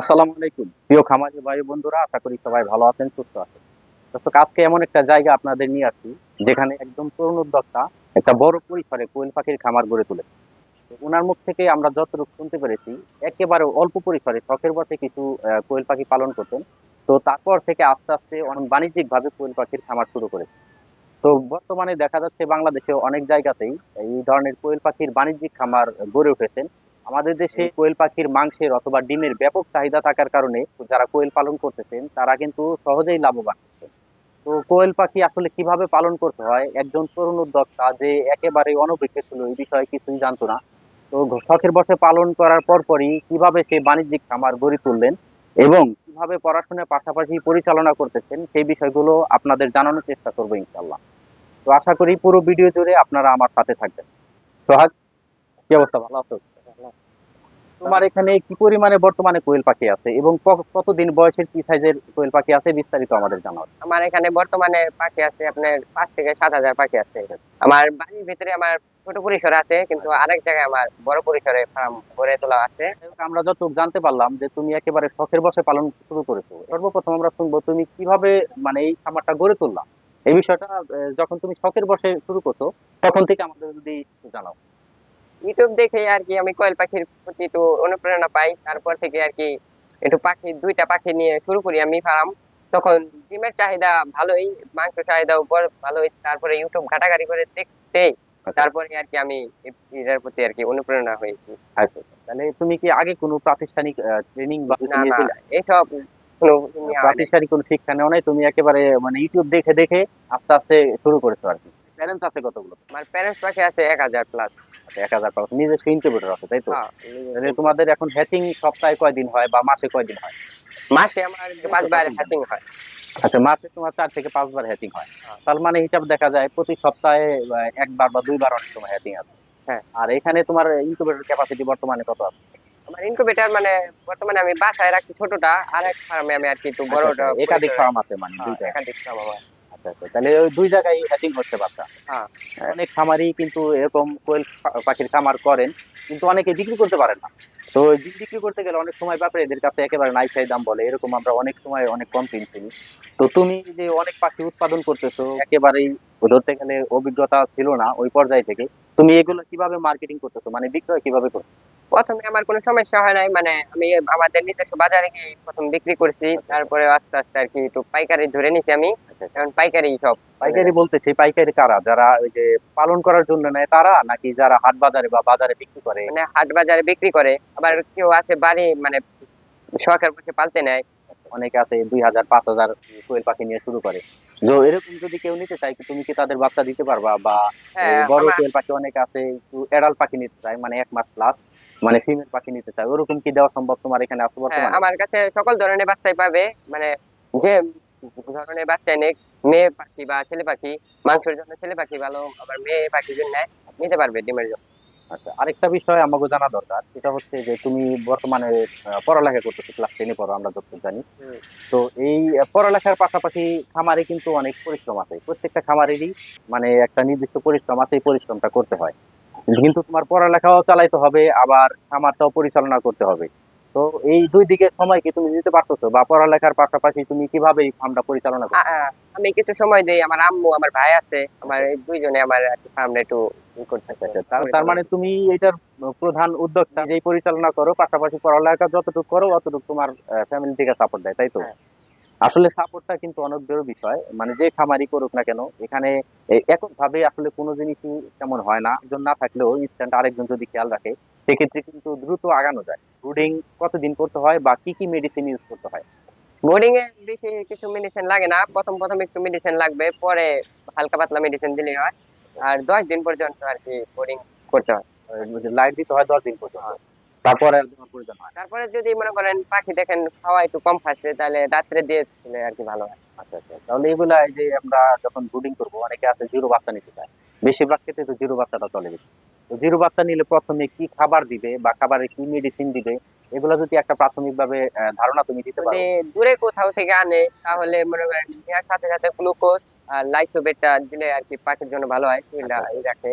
আসসালামু আলাইকুম। প্রিয় খামারি ভাই বন্ধুরা, আশা করি সবাই ভালো আছেন, সুস্থ আছেন। দর্শক, আজকে এমন একটা জায়গা আপনাদের নিয়ে আসি, যেখানে একদম তরুণ উদ্যোক্তা একটা বড় পরিসরে কোয়েল পাখির খামার গড়ে তুলে ওনার মুখ থেকে আমরা যতটুকু শুনতে পেরেছি, একেবারে অল্প পরিসরে শখের বসে কিছু কোয়েল পাখি পালন করতেন। তো তারপর থেকে আস্তে আস্তে বাণিজ্যিক ভাবে কোয়েল পাখির খামার শুরু করেছে। তো বর্তমানে দেখা যাচ্ছে বাংলাদেশে অনেক জায়গাতেই এই ধরনের কোয়েল পাখির বাণিজ্যিক খামার গড়ে উঠেছেন। আমাদের দেশে কোয়েল পাখির মাংসের অথবা ডিমের ব্যাপক চাহিদা থাকার কারণে যারা কোয়েল পালন করতেছেন, তারা কিন্তু সহজেই লাভবান হচ্ছেন। তো কোয়েল পাখি আসলে কীভাবে পালন করতে হয়? একজন তরুণ উদ্যোক্তা যে একেবারে অনভিজ্ঞ ছিল, এই বিষয়ে কিছুই জানতো না। তো শখের বসে পালন করার পরপরই কীভাবে সে বাণিজ্যিক খামার গড়ে তুললেন এবং কীভাবে পড়াশোনার পাশাপাশি পরিচালনা করতেছেন, সেই বিষয়গুলো আপনাদের জানানোর চেষ্টা করব ইনশাল্লাহ তো আশা করি পুরো ভিডিও জুড়ে আপনারা আমার সাথে থাকবেন। সোহাগ, কি অবস্থা? ভালো আছো? তোমার এখানে কি পরিমাণে বর্তমানে কোয়েল পাখি আছে এবং কতদিন বয়সের কি সাইজের কোয়েল পাখি আছে বিস্তারিত আমাদের জানাও। আমার এখানে বর্তমানে পাখি আছে আপনার পাঁচ থেকে সাত হাজার পাখি আছে। আমার বাড়ির ভিতরে আমার ছোট পরিসর আছে কিন্তু আরেক জায়গায় আমার বড় পরিসরে ফার্ম গড়ে তোলা আছে। আমরা যত জানতে পারলাম যে তুমি একেবারে শখের বসে পালন শুরু করেছ সর্বপ্রথম আমরা শুনব তুমি কীভাবে মানে এই খামারটা গড়ে তুললা? এই বিষয়টা যখন তুমি শখের বসে শুরু করছ তখন থেকে আমাদের যদি জানাও। ইউটিউব দেখে আর কি আমি কয়েল পাখির প্রতি একটু অনুপ্রেরণা পাই। তারপর থেকে আর কি একটু পাখি দুইটা পাখি নিয়ে শুরু করি আমি ফার্ম। তখন ডিমের চাহিদা ভালোই মাংস চাহিদা উপর ভালোই। তারপরে ইউটিউব ঘাটাঘাটি করে দেখতেই তারপরে আর কি আমি এটার প্রতি আর কি অনুপ্রেরণা হয়েছি। আচ্ছা। তাহলে তুমি কি আগে কোনো প্রাতিষ্ঠানিক ট্রেনিং বা না না? এইসব। প্রাতিষ্ঠানিক কোনো শিক্ষা নেওয়া নাই? তুমি একেবারে মানে ইউটিউব দেখে দেখে আস্তে আস্তে শুরু করেছ আর কি। প্যারেন্টস আছে কতগুলো? আমার প্যারেন্টস পাখি আছে এক হাজার প্লাস আচ্ছা, এক হাজার পাঁচ নিজস্ব ইনকিউবেটর আছে তাই তো? তাহলে তোমাদের এখন হ্যাচিং সপ্তাহে কয়দিন হয় বা মাসে কয়দিন হয়? মাসে আমার পাঁচবার হ্যাচিং হয়। আচ্ছা মাসে তোমার চার থেকে পাঁচবার হ্যাচিং হয়। হ্যাঁ। তার মানে হিসাব দেখা যায় প্রতি সপ্তাহে একবার বা দুইবার অনেক সময় হ্যাচিং আছে। হ্যাঁ। আর এখানে তোমার ইনকিউবেটর ক্যাপাসিটি বর্তমানে কত আছে? আমার ইনকিউবেটর মানে বর্তমানে আমি বাসায় রাখছি ছোটটা আর এক ফার্মে আমি আর কি একটু বড়টা আচ্ছা, আচ্ছা, একাধিক ফার্ম আছে মানে হ্যাঁ, দুইটা। একাধিক ফার্ম আমার। আচ্ছা আচ্ছা তাহলে ওই দুই জায়গায় হ্যাচিং হচ্ছে বাচ্চা হ্যাঁ। অনেক খামারি কিন্তু এরকম কোয়েল পাখির খামার করেন কিন্তু অনেকে বিক্রি করতে পারেন না। তো বিক্রি করতে গেলে অনেক সময় ব্যাপারে এদের কাছে একেবারে নাই চাই দাম বলে এরকম আমরা অনেক সময় অনেক কম কিনছি তো তুমি যে অনেক পাখি উৎপাদন করতেছো একেবারেই ধরতে গেলে অভিজ্ঞতা ছিল না ওই পর্যায় থেকে। তুমি এগুলো কীভাবে মার্কেটিং করতেছো? মানে বিক্রয় কীভাবে করছ প্রথমে আমার কোনো সমস্যা হয় নাই মানে আমি আমাদের নিজস্ব বাজারে গিয়ে প্রথম বিক্রি করছি। তারপরে আস্তে আস্তে আর কি একটু পাইকারি ধরে নিছি আমি। এখন পাইকারি সব। পাইকারি বলতে সেই পাইকারি কারা? যারা ওই যে পালন করার জন্য নেয় তারা নাকি যারা হাট বাজারে বা বাজারে বিক্রি করে? মানে হাট বাজারে বিক্রি করে আবার কেউ আছে বাড়ি মানে শখের বসে পালতে নেয়। অনেকে আছে দুই হাজার পাঁচ হাজার কোয়েল পাখি নিয়ে শুরু করে। তো এরকম যদি কেউ নিতে চায় তুমি কি তাদের বাচ্চা দিতে পারবা? বা হ্যাঁ বড় কোয়েল পাখি অনেকে আছে এডাল পাখি নিতে চায় মানে এক মাস প্লাস মানে ফিমেল পাখি নিতে চায় ওরকম কি দেওয়া সম্ভব তোমার এখানে আছে হ্যাঁ, আমার কাছে সকল ধরনের বাচ্চাই পাবে মানে যে ধরনের বাচ্চাই নেই মেয়ে পাখি বা ছেলে পাখি মাংসের জন্য ছেলে পাখি ভালো আবার মেয়ে পাখির জন্য নিতে পারবে ডিমের জন্য। আচ্ছা আরেকটা বিষয় আমাকে জানা দরকার সেটা হচ্ছে যে তুমি বর্তমানে পড়ালেখা করতেছো ক্লাস টেনে পড়ো আমরা যতটুকু জানি। তো এই পড়ালেখার পাশাপাশি খামারে কিন্তু অনেক পরিশ্রম আছে। প্রত্যেকটা খামারেরই মানে একটা নির্দিষ্ট পরিশ্রম আছে এই পরিশ্রমটা করতে হয়। কিন্তু তোমার পড়ালেখাও চালাইতে হবে আবার খামারটাও পরিচালনা করতে হবে। তো এই দুই দিকে সময় কি তুমি দিতে পারতেছো? বা পড়ালেখার পাশাপাশি তুমি কীভাবে এই ফার্মটা পরিচালনা আ, আমি কিছু সময় দেই আমার আম্মু আমার ভাই আছে আমার এই দুইজনে আমার ফার্মটা একটু করতেছে তার- তার মানে তুমি এটার প্রধান উদ্যোক্তা যেই পরিচালনা করো পাশাপাশি পড়ালেখা যতটুকু করো অতটুকু তোমার ফ্যামিলি থেকে সাপোর্ট দেয় তাই তো? হ্যাঁ। আসলে সাপোর্টটা কিন্তু অনেক বড় বিষয় মানে যে খামারি করুক না কেন এখানে একক ভাবে আসলে কোনো জিনিসই তেমন হয় না একজন না থাকলেও ইনস্ট্যান্ট আরেকজন যদি খেয়াল রাখে সেক্ষেত্রে কিন্তু দ্রুত আগানো যায়। ব্রুডিং কতদিন করতে হয় বা কি কি মেডিসিন ইউজ করতে হয়? বোর্ডিং এ বেশি কিছু মেডিসিন লাগে না। প্রথম প্রথম একটু মেডিসিন লাগবে পরে হালকা পাতলা মেডিসিন দিলে হয়। আর দশ দিন পর্যন্ত আর কি বোর্ডিং করতে হয়। লাইট দিতে হয় দশ দিন পর্যন্ত। তারপরে প্রয়োজন হয় তারপরে যদি মনে করেন পাখি দেখেন খাওয়া একটু কম খাচ্ছে তাহলে রাত্রে দিয়ে দিলে আর কি ভালো হয়। আচ্ছা আচ্ছা। তাহলে এগুলা যে আমরা যখন ব্রুডিং করব অনেকে আছে জিরো বাচ্চা নিতে চায়। বেশিরভাগ ক্ষেত্রে তো জিরো বাচ্চাটা চলে বেশি। তো জিরো বাচ্চা নিলে প্রথমে কি খাবার দিবে বা খাবারে কি মেডিসিন দিবে এগুলো যদি একটা প্রাথমিকভাবে আহ, ধারণা তুমি দিতে পারো দূরে কোথাও থেকে আনে তাহলে মনে করেন সাথে সাথে গ্লুকোজ আর লাইসোবেটটা দিলে আর কি পাখির জন্য ভালো হয় আচ্ছা। রাখে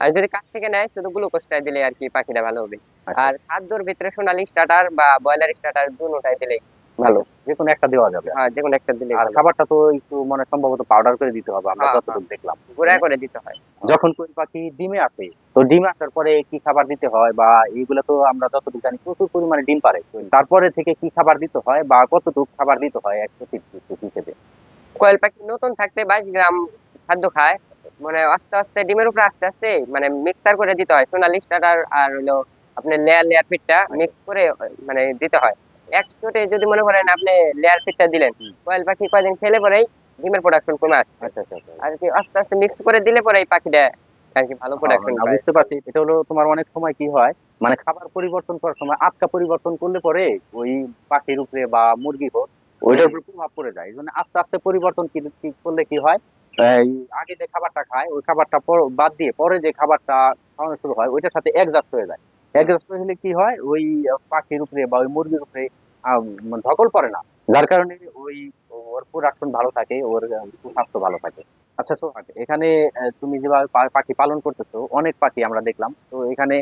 আর যদি কাছ থেকে নেয় শুধু গ্লুকোজটা দিলে আর কি পাখিটা ভালো হবে আচ্ছা। আর খাদ্যর ভিতরে সোনালি স্টার্টার বা ব্রয়লার স্টার্টার দুটোটাই দিলে ভালো যে কোনো একটা দেওয়া যাবে। হ্যাঁ যে কোনো একটা দিলে আর খাবারটা তো একটু মানে সম্ভবত পাউডার করে দিতে হবে আমরা হ্যাঁ, যতটুকু দেখলাম। গুঁড়া করে দিতে হয়। যখন কোয়েল পাখি ডিমে আসে তো ডিম আসার পরে কি খাবার দিতে হয় বা এইগুলো তো আমরা যতটুকু জানি প্রচুর পরিমাণে ডিম পারে। তারপরে থেকে কি খাবার দিতে হয় বা কতটুকু খাবার দিতে হয় এক হিসেবে? কোয়েল পাখি নতুন থাকতে বাইশ গ্রাম খাদ্য খায়। মানে আস্তে আস্তে ডিমের উপরে আস্তে আস্তে মানে মিক্সার করে দিতে হয়। সোনালি স্টার্টার আর হলো আপনার লেয়ার লেয়ার ফিটটা মিক্স করে মানে দিতে হয়। একসাথে যদি মনে করেন আপনি লেয়ার ফিটটা দিলেন। কোয়েল পাখি কয়দিন খেলে পরেই ডিমের প্রোডাকশন কমে আসে আচ্ছা আচ্ছা আচ্ছা। আর কি আস্তে আস্তে মিক্স করে দিলে পরে এই পাখিটা আর কি ভালো প্রোডাকশন বুঝতে পারছি। এটা হলো তোমার অনেক সময় কি হয় মানে খাবার পরিবর্তন করার সময় আটকা পরিবর্তন করলে পরে ওই পাখির উপরে বা মুরগি হোক ওইটার উপর প্রভাব পড়ে যায়। এই জন্য আস্তে আস্তে পরিবর্তন করলে কি হয় আগে যে খাবারটা খায় ওই খাবারটা বাদ দিয়ে পরে যে খাবারটা খাওয়ানো শুরু হয় ওইটার সাথে অ্যাডজাস্ট হয়ে যায়। অ্যাডজাস্ট হলে কি হয়? ওই পাখির উপরে বা ওই মুরগির উপরে মানে ধকল পড়ে না। যার কারণে ওই ওর প্রোডাকশন ভালো থাকে ওর আহ, সুস্বাস্থ্য ভালো থাকে। আচ্ছা সোহাগ এখানে তুমি যেভাবে পাখি পালন করতেছো অনেক পাখি আমরা দেখলাম। তো এখানে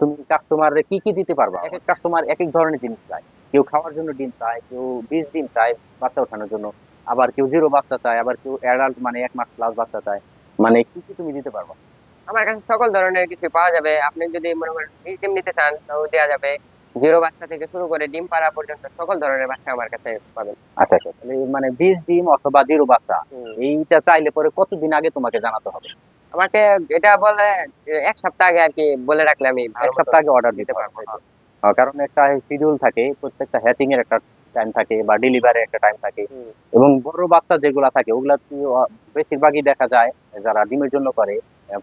তুমি কাস্টমারে কি কি দিতে পারবা? এক এক কাস্টমার এক এক ধরনের জিনিস চায়। কেউ খাওয়ার জন্য ডিম চায় কেউ বিশ ডিম চায় বাচ্চা ওঠানোর জন্য। আবার কেউ জিরো বাচ্চা চায় আবার কেউ অ্যাডাল্ট মানে এক মাস প্লাস বাচ্চা চায়। মানে কি কি তুমি দিতে পারবা? আমার কাছে সকল ধরনের কিছু পাওয়া যাবে। আপনি যদি মনে করেন ডিম নিতে চান তাও দেওয়া যাবে। জিরো বাচ্চা থেকে শুরু করে ডিম পাড়া পর্যন্ত সকল ধরনের বাচ্চা আমার কাছে পাবেন। আচ্ছা আচ্ছা তাহলে মানে বিশ ডিম অথবা জিরো বাচ্চা এইটা চাইলে পরে কতদিন আগে তোমাকে জানাতে হবে? আমাকে এটা বলে এক সপ্তাহ আগে আর কি বলে রাখলে আমি এক সপ্তাহ আগে অর্ডার দিতে পারব হ্যাঁ, কারণ একটা শিডিউল থাকে প্রত্যেকটা হ্যাচিং এর একটা টাইম থাকে বা ডেলিভারি একটা টাইম থাকে। এবং বড় বাচ্চা যেগুলা থাকে ওগুলা বেশিরভাগই দেখা যায় যারা ডিমের জন্য করে।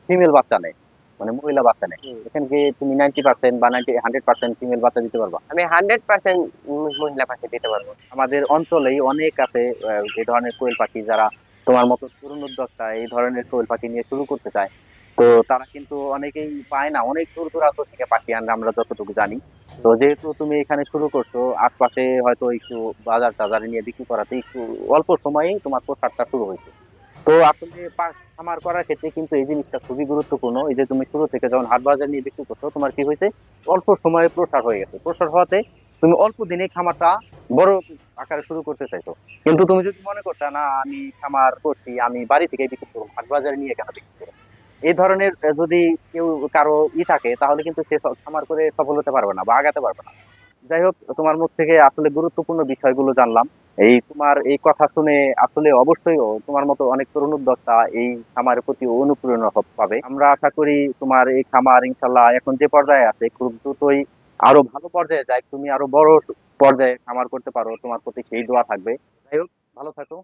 ফিমেল বাচ্চা নেয় মানে মহিলা বাচ্চা নেয় এখানে কি তুমি নাইনটি পার্সেন্ট বা নাইনটি হান্ড্রেড পার্সেন্ট ফিমেল বাচ্চা দিতে পারবা। আমি হান্ড্রেড পার্সেন্ট মহিলা পাখি দিতে পারব। আমাদের অঞ্চলেই অনেক আছে এই ধরনের কোয়েল পাখি যারা তোমার মতো তরুণ উদ্যোক্তা এই ধরনের কোয়েল পাখি নিয়ে শুরু করতে চায়। তো তারা কিন্তু অনেকেই পায় না অনেক দূর দূরান্ত থেকে পাখি আনলে আমরা যতটুকু জানি। তো যেহেতু তুমি এখানে শুরু করছ আশপাশে হয়তো একটু বাজার টাজারে নিয়ে বিক্রি করাতে একটু অল্প সময়েই তোমার প্রসারটা শুরু হয়েছে। তো আসলে খামার করার ক্ষেত্রে কিন্তু এই জিনিসটা খুবই গুরুত্বপূর্ণ। এই যে তুমি শুরু থেকে যখন হাট বাজার নিয়ে বিক্রি করছ, তোমার কি হয়েছে? অল্প সময়ে প্রসার হয়ে গেছে। প্রসার হওয়াতে তুমি অল্প দিনে খামারটা বড় আকারে শুরু করতে চাইছো। কিন্তু তুমি যদি মনে করতে, না, আমি খামার করছি, আমি বাড়ি থেকে বিক্রি করব, হাট বাজারে নিয়ে কেন বিক্রি করব? এই ধরনের যদি কেউ কারও ই থাকে, তাহলে কিন্তু স- খামার করে সফল হতে পারবে না বা আগাতে পারবে না। যাই হোক, তোমার মুখ থেকে আসলে গুরুত্বপূর্ণ বিষয়গুলো জানলাম। এই তোমার এই কথা শুনে আসলে অবশ্যই তোমার মতো অনেক তরুণ উদ্যোক্তা এই খামারের প্রতি অনুপ্রেরণা পাবে। আমরা আশা করি তোমার এই খামার ইনশাল্লাহ এখন যে পর্যায়ে আছে, খুব দ্রুতই আরও ভালো পর্যায়ে যায় তুমি আরও বড় পর্যায়ে খামার করতে পারো, তোমার প্রতি সেই দোয়া থাকবে। যাই হোক, ভালো থাকো